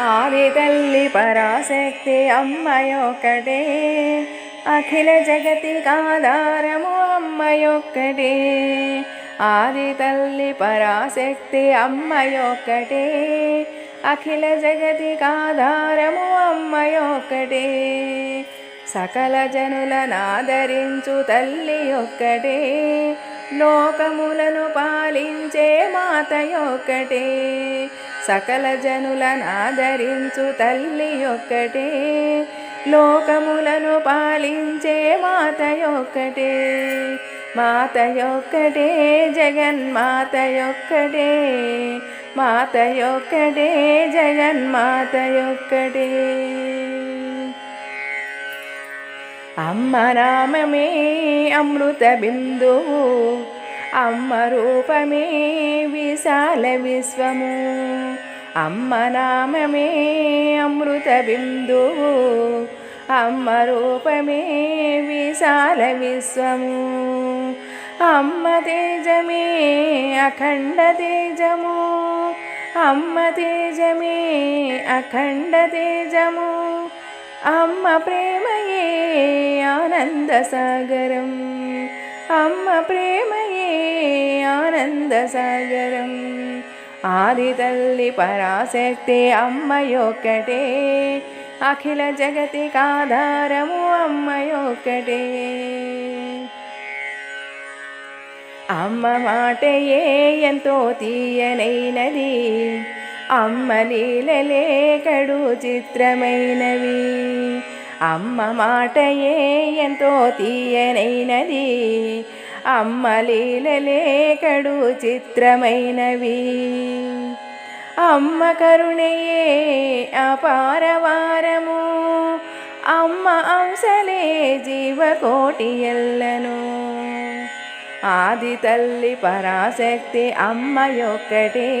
ఆది తల్లి పరాశక్తి అమ్మయొక్కటే. అఖిల జగతికి ఆధారము అమ్మయొక్కటే. ఆది తల్లి పరాశక్తి అమ్మయొక్కటే. అఖిల జగతికి ఆధారము అమ్మయొక్కటే. సకల జనులనాదరించు తల్లి ఒక్కటే. లోకములను పాలించే మాత యొక్కటే సకల జనులనాదరించు తల్లి ఒక్కటే. లోకములను పాలించే మాతయొక్కటే మాతయొక్కటే జగన్మాతయొక్కటే జగన్మాత యొక్కటే అమ్మ నామమే అమృత బిందువు అమ్మ రూపమే విశాల విశ్వము. అమ్మ నామమే అమృత బిందువు అమ్మ రూపమే విశాల విశ్వము. అమ్మ తేజమే అఖండ తేజము. అమ్మ తేజమే అఖండ తేజము. అమ్మ ప్రేమయే ఆనంద సాగరం. అమ్మ ప్రేమయే ఆనంద సాగరం. ఆది తల్లి పరాశక్తి అమ్మయొక్కటే. అఖిల జగతికి ఆధారము అమ్మయొక్కటే. అమ్మ మాటయే ఎంతో తీయనైనది. అమ్మ లీలలే కడు చిత్రమైనవి. అమ్మ మాటయే ఎంతో తీయనైనది. అమ్మ లీలలే కడు చిత్రమైనవి. అమ్మ కరుణయే అపారవారము. అమ్మ అంశలే జీవకోటి ఎల్లను. ఆది తల్లి పరాశక్తి అమ్మయొక్కటే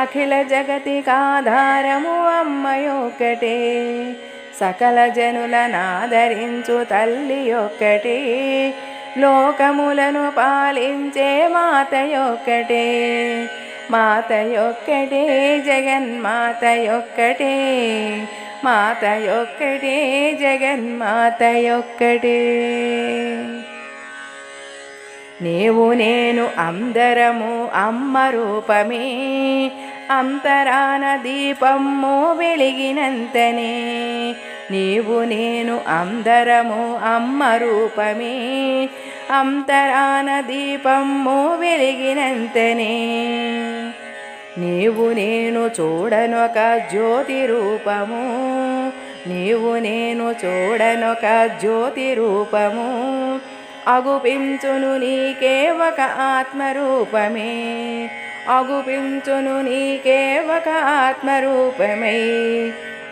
అఖిల జగతికాధారము అమ్మ యొక్కటే. సకల జనులనాదరించు తల్లి ఒక్కటే లోకములను పాలించే మాతయొక్కటే మాతయొక్కటే జగన్మాతయొక్కటే మాతయొక్కటే జగన్మాతయొక్కటే. నీవు నేను అందరము అమ్మ రూపమే అంతరాన దీపము వెలిగినంతనే నీవు నేను అందరము అమ్మ రూపమే. అంతరాన దీపము వెలిగినంతనే. నీవు నేను చూడనొక జ్యోతి రూపము. నీవు నేను చూడనొక జ్యోతి రూపము. అగుపించును నీకే ఒక ఆత్మరూపమే అగుపించును నీకే ఒక ఆత్మరూపమై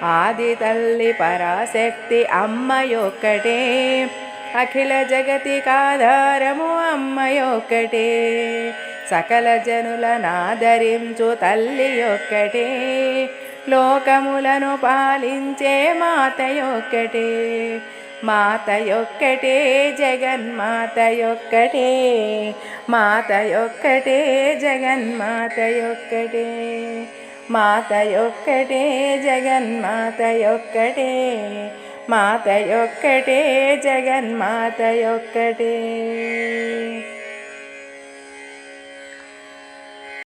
ఆది తల్లి పరాశక్తి అమ్మయొక్కటే. అఖిల జగతికాధారము అమ్మయొక్కటే. సకల జనుల నాదరించు తల్లి ఒక్కటే లోకములను పాలించే మాతయొక్కటే. మాతయొక్కటే జగన్మాతయొక్కటే. మాతయొక్కటే జగన్మాతయొక్కటే. మాతయొక్కటే జగన్మాతయొక్కటే మాతయొక్కటే జగన్మాతయొక్కటే.